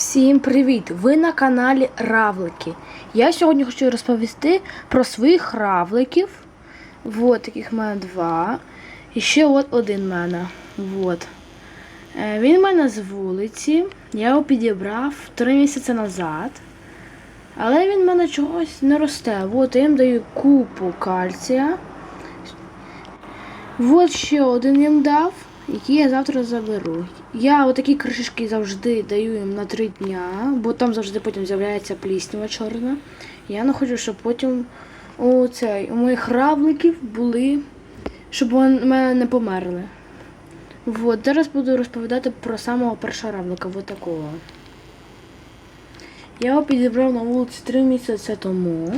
Всім привіт! Ви на каналі Равлики. Я сьогодні хочу розповісти про своїх равликів. Вот таких в мене два. І ще от один в мене. Вот. Е, Він в мене з вулиці. Я його підібрав три місяці назад. Але він в мене чогось не росте. От я їм даю купу кальція. Вот ще один їм дав, який я завтра заберу. Я отакі кришечки завжди даю їм на три дня, бо там завжди потім з'являється пліснява чорна. Я не хочу, щоб потім у, цей, у моїх равликів були, щоб вони не померли. Вот, зараз буду розповідати про самого першого равлика, вот такого. Я його підібрав на вулиці три місяці тому.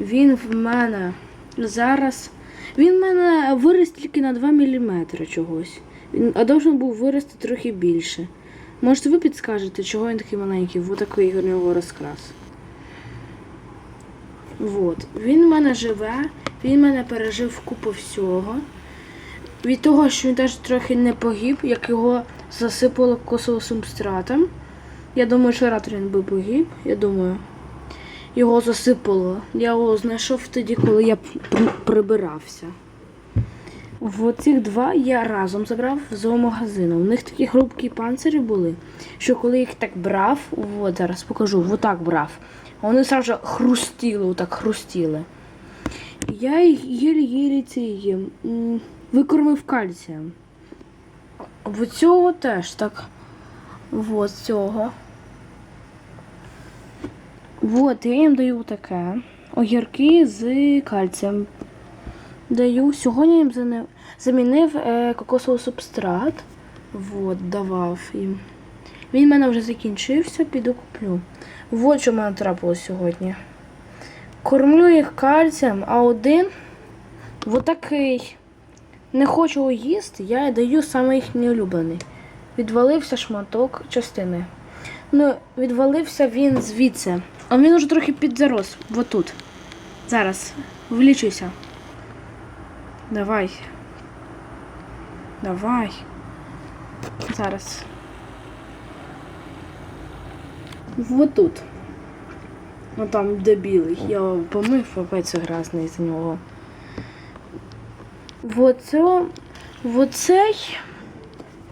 Він в мене зараз. Він в мене виріс тільки на 2 мм чогось. Він, а должен був вирости трохи більше. Можете ви підскажете, чого він такий маленький, вот такий у нього розкрас. Вот. Він в мене живе, він в мене пережив купу всього. Від того, що він теж трохи не погиб, як його засипало косовим субстратом. Я думаю, що раптом він би погиб, я думаю. Його засипало. Я його знайшов тоді, коли я прибирався. В цих два я разом забрав в зоомагазину. У них такі хрупкі панцирі були, що коли їх так брав, от зараз покажу, отак брав. Вони одразу хрустіли, отак хрустіли. Я їх єлі-єлі ці викормив кальцієм. В цього теж так. Вот цього. Вот, я їм даю таке. Огірки з кальцієм. Даю. Сьогодні їм замінив е, кокосовий субстрат. Вот, давав їм. Він в мене вже закінчився, піду куплю. Вот що в мене трапилось сьогодні. Кормлю їх кальцієм, а один вот такий. Не хочу його їсти, я даю саме їхній улюблений. Відвалився шматок частини. Ну, відвалився він звідси. А він уже трохи підзарос. Вот тут. Зараз. Влічуйся. Давай. Давай. Зараз. Вот тут. Ну там де білий. Я помив, це грязний з нього. Вот це. Вот цей.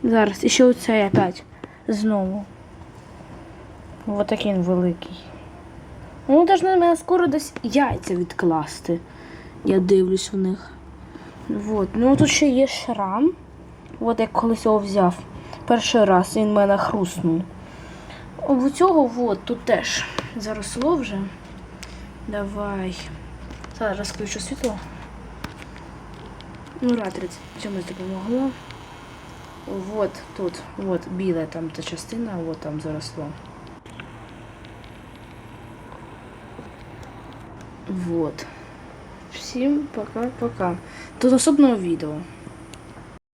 Зараз. І ще оцей опять. Знову. Вот такий він великий. Ну, на мене скоро десь яйця відкласти. Я дивлюсь в них. Вот. Ну тут ще є шрам. От як колись його взяв. Перший раз він мене хруснув. У цього от, тут теж заросло вже. Давай. Зараз включу світло. Ну, ратриць чомусь допомогло. Вот тут, вот біла там та частина, вот там заросло. Вот. Всім пока-пока. До наступного відео.